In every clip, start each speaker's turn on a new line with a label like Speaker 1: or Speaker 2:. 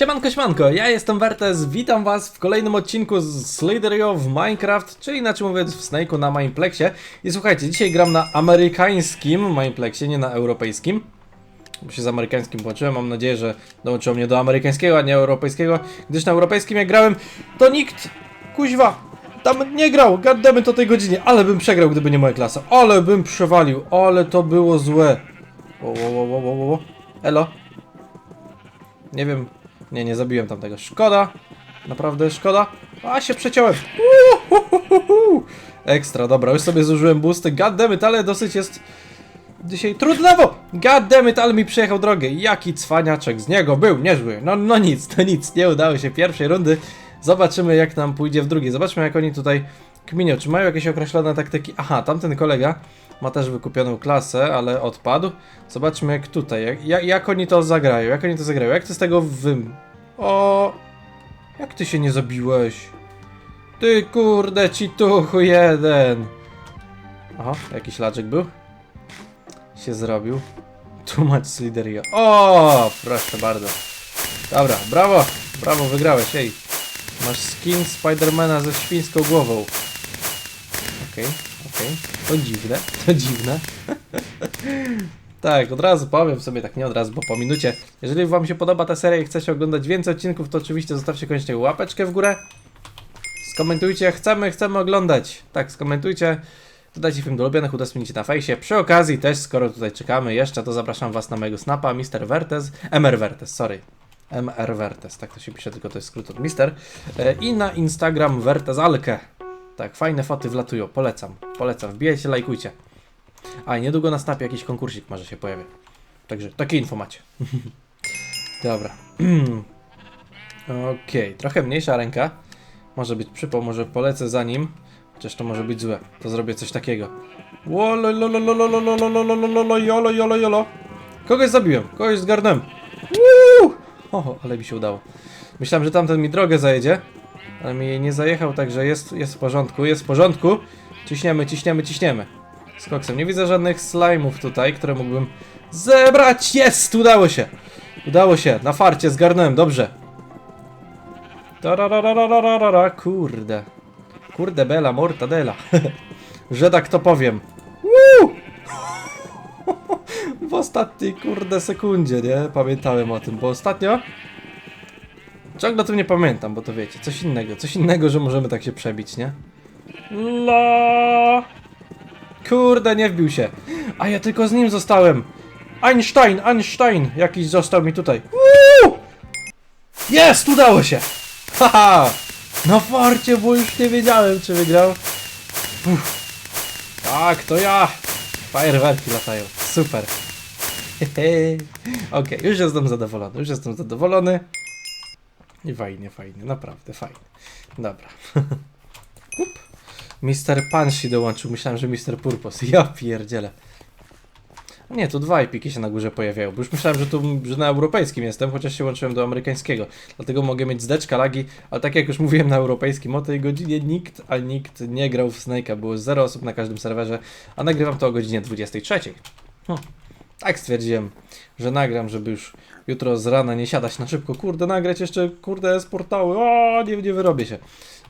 Speaker 1: Siemanko, siemanko, ja jestem Wertes, witam was w kolejnym odcinku z Sliderio w Minecraft, czyli inaczej mówiąc w Snake'u na Mineplexie. I słuchajcie, dzisiaj gram na amerykańskim Mineplexie, nie na europejskim. Bo się z amerykańskim włączyłem, mam nadzieję, że dołączyło mnie do amerykańskiego, a nie europejskiego, gdyż na europejskim jak grałem, to nikt, kuźwa, tam nie grał, goddammit o tej godzinie, ale bym przegrał, gdyby nie moja klasa, ale bym przewalił, ale to było złe. Wo, wo, wo, wo, wo, wo. Elo. Nie wiem. Nie, nie zabiłem tamtego. Szkoda. Naprawdę szkoda. A, się przeciąłem. Ekstra, dobra, już sobie zużyłem boosty. Goddammit, ale dosyć jest dzisiaj trudnowo. Goddammit, ale mi przejechał drogę. Jaki cwaniaczek z niego był, niezły. No, no nic, to nic, nie udało się pierwszej rundy. Zobaczymy jak nam pójdzie w drugiej. Zobaczmy jak oni tutaj kminią. Czy mają jakieś określone taktyki? Aha, tamten kolega ma też wykupioną klasę, ale odpadł. Zobaczmy jak tutaj, jak, jak, jak oni to zagrają, jak oni to zagrają, jak ty z tego wym... O, Jak ty się nie zabiłeś? Ty kurde ci tuchu jeden! Aha, jakiś laczek był? Się zrobił. Tłumacz Sliderio. O, proszę bardzo. Dobra, brawo, brawo, wygrałeś, ej. Masz skin Spidermana ze świńską głową. Okej, okej. To dziwne, to dziwne. tak, od razu powiem sobie, tak nie od razu, bo po minucie. Jeżeli wam się podoba ta seria i chcecie oglądać więcej odcinków, to oczywiście zostawcie koniecznie łapeczkę w górę. Skomentujcie, chcemy, chcemy oglądać. Tak, skomentujcie. Dodajcie film do ulubionych, udostępnijcie na fejsie. Przy okazji też, skoro tutaj czekamy jeszcze, to zapraszam was na mojego snapa, Mr. Vertes, MR Vertes, sorry. MR Vertes, tak to się pisze, tylko to jest skrót od Mister. E, I na Instagram Vertesalkę. Tak, fajne foty wlatują, polecam, polecam, wbijajcie, lajkujcie. A i niedługo na snapie jakiś konkursik może się pojawi. Także takie info macie. Dobra. Okej, trochę mniejsza ręka. Może być przypał, może polecę za nim. Chociaż to może być złe. To zrobię coś takiego. Jolo, jolo, jolo. Kogoś zabiłem, kogoś zgarnąłem. Woo! O, ale mi się udało. Myślałem, że tamten mi drogę zajedzie, ale mi nie zajechał, także jest, jest w porządku, jest w porządku. Ciśniemy, ciśniemy, ciśniemy. Z koksem. Nie widzę żadnych slime'ów tutaj, które mógłbym zebrać. Jest! Udało się! Udało się, na farcie zgarnąłem, dobrze. Tarararararara, kurde. Kurde bela, mortadela. że tak to powiem. W ostatniej kurde sekundzie, nie? Pamiętałem o tym, bo ostatnio ciągle o tym nie pamiętam, bo to wiecie, coś innego, coś innego, że możemy tak się przebić, nie? La. Kurde, nie wbił się. A ja tylko z nim zostałem. Einstein, Einstein, jakiś został mi tutaj. Woo! Jest, udało się. Haha. Na farcie, bo już nie wiedziałem, czy wygrał. Uff. Tak, to ja. Fajerwerki latają. Super. Okej, już jestem zadowolony, już jestem zadowolony. I fajnie, fajnie, naprawdę fajnie. Dobra. Up. Mr. Panshi dołączył, myślałem, że Mr. Purpose. Ja pierdzielę. Nie, tu dwa epiki się na górze pojawiają, bo już myślałem, że tu że na europejskim jestem, chociaż się łączyłem do amerykańskiego. Dlatego mogę mieć zdeczka, lagi, ale tak jak już mówiłem na europejskim, o tej godzinie nikt, a nikt nie grał w Snake'a. Było zero osób na każdym serwerze, a nagrywam to o godzinie 23. Hm. Tak stwierdziłem, że nagram, żeby już jutro z rana nie siadać na szybko. Kurde, nagrać jeszcze, kurde, z portały. O, nie, nie wyrobię się.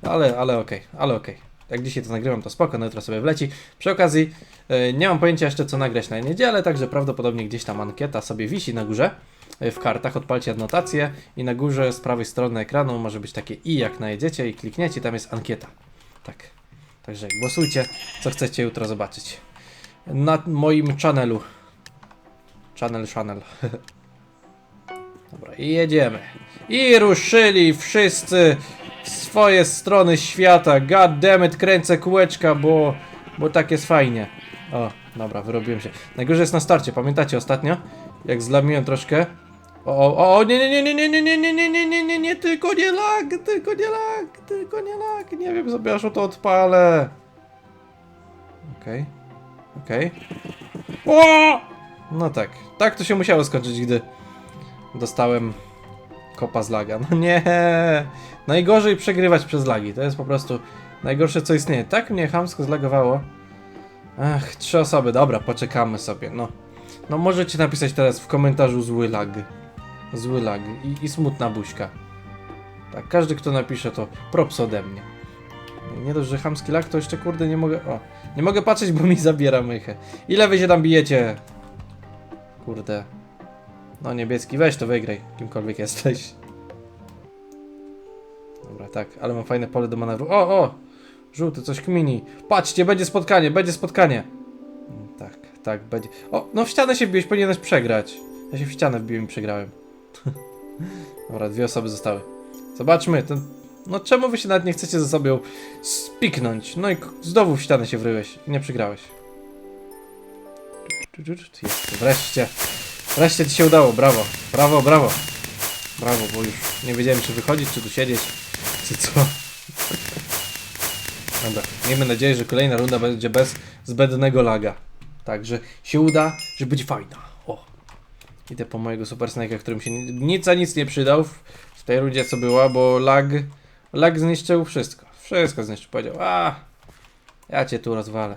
Speaker 1: Ale, ale okej, ale okej. Jak dzisiaj to nagrywam, to spoko, no jutro sobie wleci. Przy okazji, e, nie mam pojęcia jeszcze co nagrać na niedzielę, także prawdopodobnie gdzieś tam ankieta sobie wisi na górze e, w kartach, odpalcie adnotację i na górze z prawej strony ekranu może być takie i jak najedziecie i klikniecie, tam jest ankieta. Tak. Także głosujcie, co chcecie jutro zobaczyć. Na moim channelu. Channel, channel. Dobra, i jedziemy. I ruszyli wszyscy w swoje strony świata. God damn it, kręcę kółeczka, bo, bo tak jest fajnie. O, dobra, wyrobiłem się. Najgorzej jest na starcie, pamiętacie ostatnio? Jak zlamiłem troszkę. O, o, o, nie, nie, nie, nie, nie, nie, nie, nie, nie, nie, nie, nie, tylko nie lag, tylko nie lag, tylko nie lag. Nie wiem, sobie aż to odpalę. Okej, okej. O! No tak, tak to się musiało skończyć, gdy dostałem kopa z laga. No nie, najgorzej przegrywać przez lagi, to jest po prostu najgorsze co istnieje. Tak mnie chamsko zlagowało. Ach, trzy osoby, dobra, poczekamy sobie, no. No możecie napisać teraz w komentarzu zły lag. Zły lag i, i smutna buźka. Tak, każdy kto napisze to props ode mnie. Nie dość, że chamski lag, to jeszcze kurde nie mogę... O, nie mogę patrzeć, bo mi zabiera mychę. Ile wy się tam bijecie? Kurde. No niebieski, weź to wygraj, kimkolwiek jesteś. Dobra, tak, ale mam fajne pole do manewru. O, o! Żółty, coś kmini. Patrzcie, będzie spotkanie, będzie spotkanie. Tak, tak, będzie. O, no w ścianę się wbiłeś, powinieneś przegrać. Ja się w ścianę wbiłem i przegrałem. Dobra, dwie osoby zostały. Zobaczmy, ten... No czemu wy się nawet nie chcecie ze sobą spiknąć? No i znowu w ścianę się wryłeś i nie przegrałeś. Jest, wreszcie. Wreszcie ci się udało, brawo. Brawo, brawo. Brawo, bo już nie wiedziałem czy wychodzić, czy tu siedzieć, czy co. Dobra, miejmy nadzieję, że kolejna runda będzie bez zbędnego laga. Także się uda, że będzie fajna. O. Idę po mojego Super Snake'a, którym się ni- nic za nic nie przydał w, w tej rundzie co była, bo lag, lag zniszczył wszystko. Wszystko zniszczył. Powiedział, a ja cię tu rozwalę.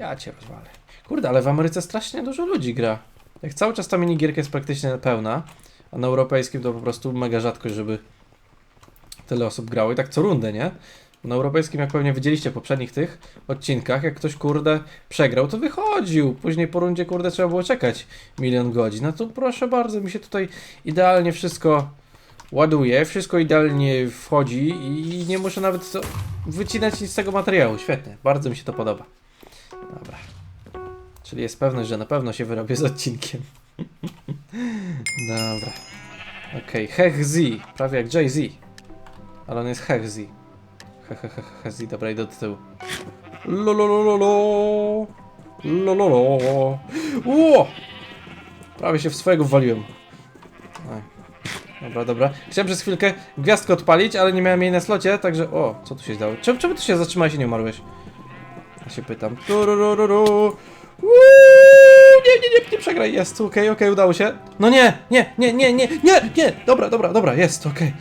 Speaker 1: Ja cię rozwalę. Kurde, ale w Ameryce strasznie dużo ludzi gra. Jak cały czas ta minigierka jest praktycznie pełna, a na europejskim to po prostu mega rzadkość, żeby tyle osób grało i tak co rundę, nie? Na europejskim, jak pewnie widzieliście w poprzednich tych odcinkach, jak ktoś kurde przegrał, to wychodził. Później po rundzie kurde trzeba było czekać milion godzin. No to proszę bardzo, mi się tutaj idealnie wszystko ładuje, wszystko idealnie wchodzi i nie muszę nawet wycinać nic z tego materiału. Świetnie, bardzo mi się to podoba. Dobra. Czyli jest pewność, że na pewno się wyrobię z odcinkiem. Dobra. Okej, Hech Z, prawie jak Jay-Z. Ale on jest Hech Z. Hech Z, dobra, idę do tyłu. Lolololo. Lololo. Ło! Prawie się w swojego wwaliłem. Oj. Dobra, dobra. Chciałem przez chwilkę gwiazdkę odpalić, ale nie miałem jej na slocie, także... O, co tu się stało? Czemu, czemu tu się zatrzymałeś i nie umarłeś? Ja się pytam. Turururu. Nie, nie, nie, nie przegraj, jest, okej, okej, udało się. No nie, nie, nie, nie, nie, nie, nie, dobra, dobra, dobra, jest, okej.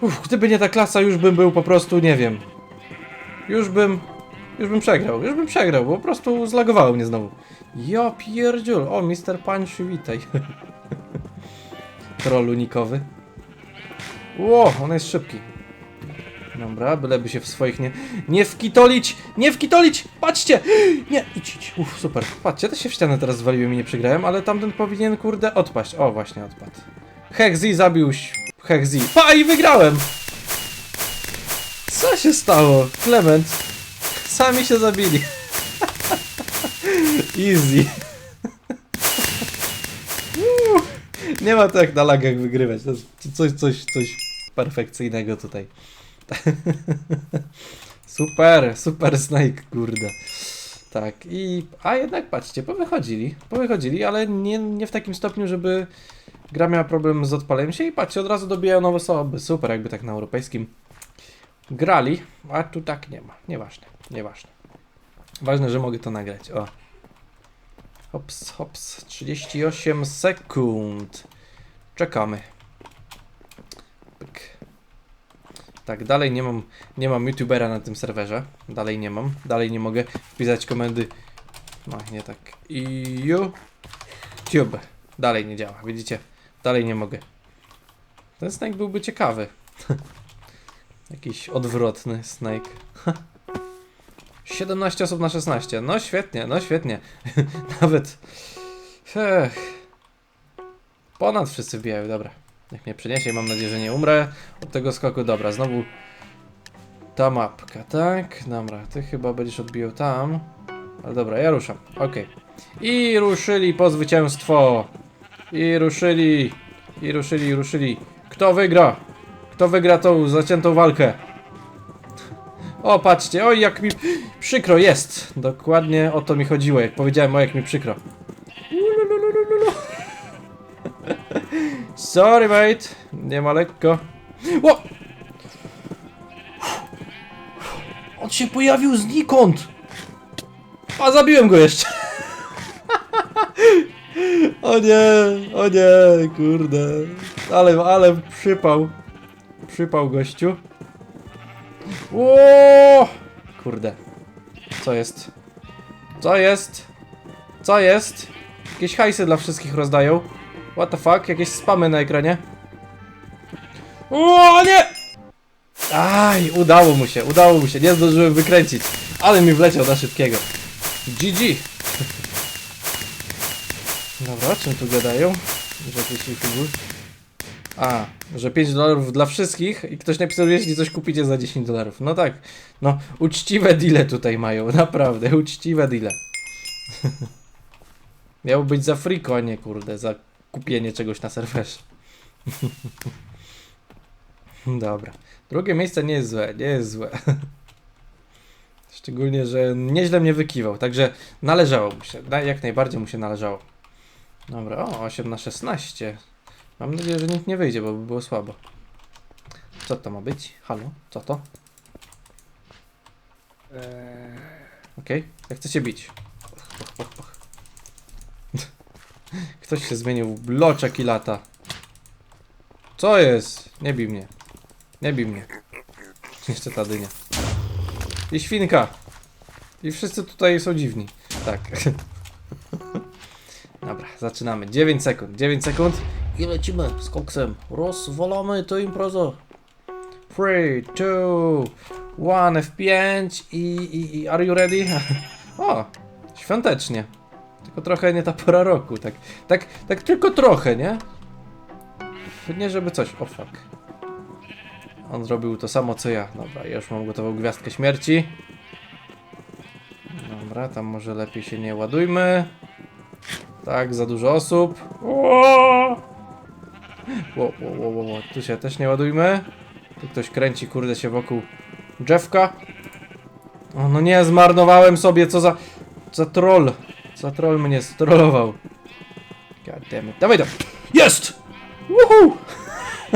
Speaker 1: Uff, gdyby nie ta klasa, już bym był po prostu, nie wiem. Już bym, już bym przegrał, już bym przegrał, bo po prostu zlagowało mnie znowu. Ja pierdziul, o, Mr. Punch, witaj. Troll unikowy. Ło, on jest szybki. Dobra, byleby się w swoich nie... Nie wkitolić! Nie wkitolić! Patrzcie! Nie, idź, idź. Uff, super. Patrzcie, to się w ścianę teraz zwaliłem i nie przegrałem, ale tamten powinien, kurde, odpaść. O, właśnie odpadł. Hexi zabił ś- Hexi. Pa, i wygrałem! Co się stało? Clement. Sami się zabili. Easy. Nie ma to jak na lagach wygrywać. To jest coś, coś, coś perfekcyjnego tutaj. Super, super Snake, kurde. Tak, i. A jednak patrzcie, powychodzili. Powychodzili, ale nie, nie w takim stopniu, żeby gra miała problem z odpaleniem się i patrzcie, od razu dobijają nowe osoby. Super, jakby tak na europejskim grali, a tu tak nie ma. Nieważne, nieważne. Ważne, że mogę to nagrać. O. Hops, hops. 38 sekund. Czekamy. Tak, dalej nie mam, nie mam youtubera na tym serwerze. Dalej nie mam. Dalej nie mogę wpisać komendy. No, nie tak. YouTube. Dalej nie działa, widzicie? Dalej nie mogę. Ten snake byłby ciekawy. Jakiś odwrotny snake. 17 osób na 16. No świetnie, no świetnie. Nawet. Ech. Ponad wszyscy wbijają, dobra. Niech mnie przyniesie, mam nadzieję, że nie umrę od tego skoku. Dobra, znowu ta mapka, tak? Dobra, ty chyba będziesz odbijał tam. Ale dobra, ja ruszam. Okej. I ruszyli po zwycięstwo. I ruszyli. I ruszyli, ruszyli. Kto wygra? Kto wygra tą zaciętą walkę? O, patrzcie, oj, jak mi przykro jest. Dokładnie o to mi chodziło, jak powiedziałem, o jak mi przykro. Sorry, mate. Nie ma lekko. O! On się pojawił znikąd! A zabiłem go jeszcze! o nie, o nie, kurde. Ale, ale przypał. Przypał gościu. Ło! Kurde. Co jest? Co jest? Co jest? Jakieś hajsy dla wszystkich rozdają. What the fuck? Jakieś spamy na ekranie? O nie! Aj, udało mu się, udało mu się, nie zdążyłem wykręcić. Ale mi wleciał na szybkiego. GG. Dobra, czym tu gadają? Że jakieś. A, że 5 dolarów dla wszystkich i ktoś napisał, jeśli coś kupicie za 10 dolarów. No tak, no uczciwe deale tutaj mają, naprawdę, uczciwe deale. Miało być za friko, kurde, za kupienie czegoś na serwerze. Dobra. Drugie miejsce nie jest złe, nie jest złe. Szczególnie, że nieźle mnie wykiwał, także należało mu się, jak najbardziej mu się należało. Dobra, o, 8 na 16. Mam nadzieję, że nikt nie wyjdzie, bo by było słabo. Co to ma być? Halo? Co to? Okej, jak chcecie bić? Pach, pach, pach. Ktoś się zmienił w bloczek i lata. Co jest? Nie bij mnie. Nie bij mnie. Jeszcze ta dynia. I świnka. I wszyscy tutaj są dziwni. Tak. Dobra, zaczynamy. 9 sekund. 9 sekund. I lecimy z koksem. Rozwalamy tę imprezę. 3, 2, 1, F5 i, i, i are you ready? o, świątecznie. Trochę nie ta pora roku, tak, tak, tak tylko trochę, nie? Nie żeby coś, o fuck. On zrobił to samo co ja. Dobra, ja już mam gotową gwiazdkę śmierci. Dobra, tam może lepiej się nie ładujmy. Tak, za dużo osób. Ło, ło, ło, ło, ło. Tu się też nie ładujmy. Tu ktoś kręci, kurde, się wokół drzewka. O, no nie, zmarnowałem sobie, co za... Za troll. Za troll mnie strollował. God damn it. Dawaj to. Jest! Woohoo!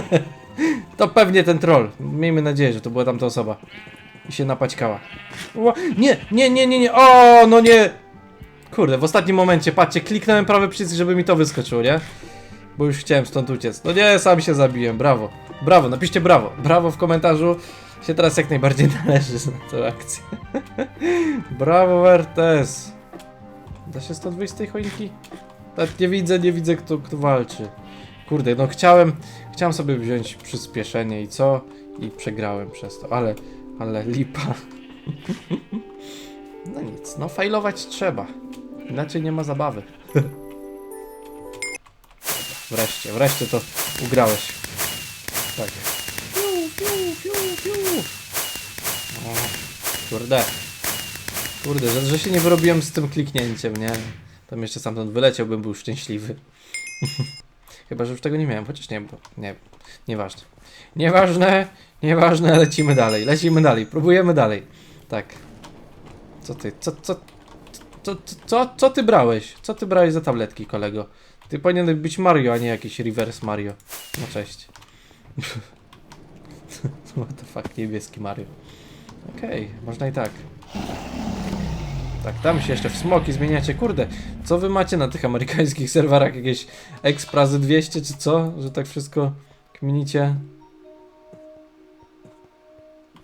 Speaker 1: to pewnie ten troll. Miejmy nadzieję, że to była tamta osoba. I się napaćkała. Ła- Nie, nie, nie, nie, nie. O, no nie! Kurde, w ostatnim momencie, patrzcie, kliknąłem prawy przycisk, żeby mi to wyskoczyło, nie? Bo już chciałem stąd uciec. No nie, sam się zabiłem, brawo. Brawo, napiszcie brawo. Brawo w komentarzu. Się teraz jak najbardziej należy na tę akcję. brawo, Wertes. Da się stąd wyjść z tej choinki? Tak, nie widzę, nie widzę kto, kto walczy. Kurde, no chciałem, chciałem sobie wziąć przyspieszenie i co? I przegrałem przez to, ale, ale lipa. no nic, no failować trzeba. Inaczej nie ma zabawy. Wreszcie, wreszcie to ugrałeś. Tak. Piu, piu, piu, piu. O, kurde. Kurde, że, że się nie wyrobiłem z tym kliknięciem, nie? Tam jeszcze stamtąd wyleciałbym, był szczęśliwy. Chyba, że już tego nie miałem, chociaż nie, bo nie, nieważne. Nieważne, nieważne, lecimy dalej, lecimy dalej, próbujemy dalej. Tak. Co ty, co, co, co, co, co, ty brałeś? Co ty brałeś za tabletki, kolego? Ty powinien być Mario, a nie jakiś reverse Mario. No cześć. What the fuck, niebieski Mario. Okej, można i tak. Tak, tam się jeszcze w smoki zmieniacie. Kurde, co wy macie na tych amerykańskich serwerach? Jakieś Exprazy 200 czy co? Że tak wszystko kminicie?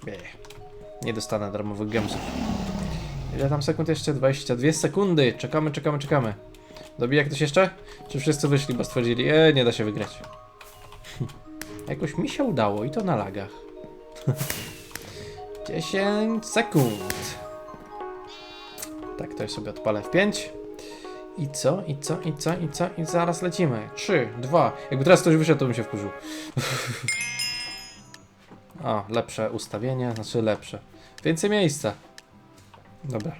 Speaker 1: Nie. Nie dostanę darmowych gemsów. Ile tam sekund jeszcze? 22 sekundy. Czekamy, czekamy, czekamy. Dobija ktoś jeszcze? Czy wszyscy wyszli, bo stwierdzili, e, nie da się wygrać. Jakoś mi się udało i to na lagach. 10 sekund. Tak, to ja sobie odpalę w 5. I co, i co, i co, i co, i zaraz lecimy. 3, 2. Jakby teraz ktoś wyszedł, to bym się wkurzył. o, lepsze ustawienie, znaczy lepsze. Więcej miejsca. Dobra.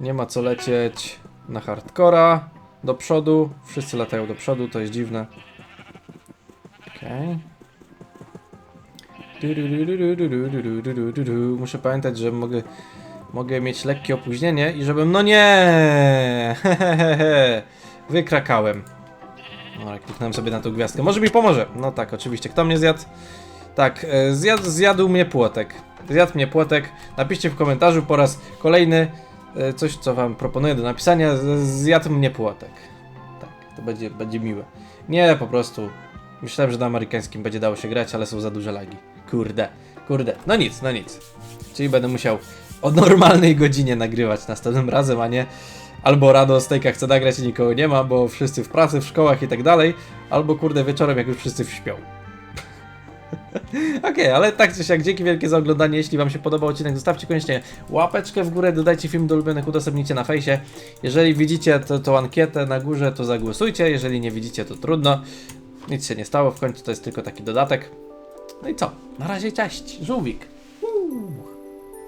Speaker 1: Nie ma co lecieć na hardcora. Do przodu. Wszyscy latają do przodu, to jest dziwne. Okej. Okay. Muszę pamiętać, że mogę mogę mieć lekkie opóźnienie i żebym... No nie! Hehehe. Wykrakałem. Dobra, kliknąłem sobie na tą gwiazdkę. Może mi pomoże. No tak, oczywiście. Kto mnie zjadł? Tak, e, zjadł, zjadł mnie płotek. Zjadł mnie płotek. Napiszcie w komentarzu po raz kolejny e, coś, co wam proponuję do napisania. Zjadł mnie płotek. Tak, to będzie, będzie miłe. Nie, po prostu. Myślałem, że na amerykańskim będzie dało się grać, ale są za duże lagi. Kurde, kurde. No nic, no nic. Czyli będę musiał o normalnej godzinie nagrywać następnym razem, a nie, albo rano Stejka chce nagrać i nikogo nie ma, bo wszyscy w pracy, w szkołach i tak dalej, albo kurde wieczorem jak już wszyscy śpią. Okej, ale tak czy siak, dzięki wielkie za oglądanie. Jeśli Wam się podobał odcinek, zostawcie koniecznie łapeczkę w górę, dodajcie film do ulubionych, udostępnijcie na fejsie. Jeżeli widzicie tą ankietę na górze, to zagłosujcie. Jeżeli nie widzicie, to trudno. Nic się nie stało, w końcu to jest tylko taki dodatek. No i co? Na razie, cześć, żółwik. Uuu.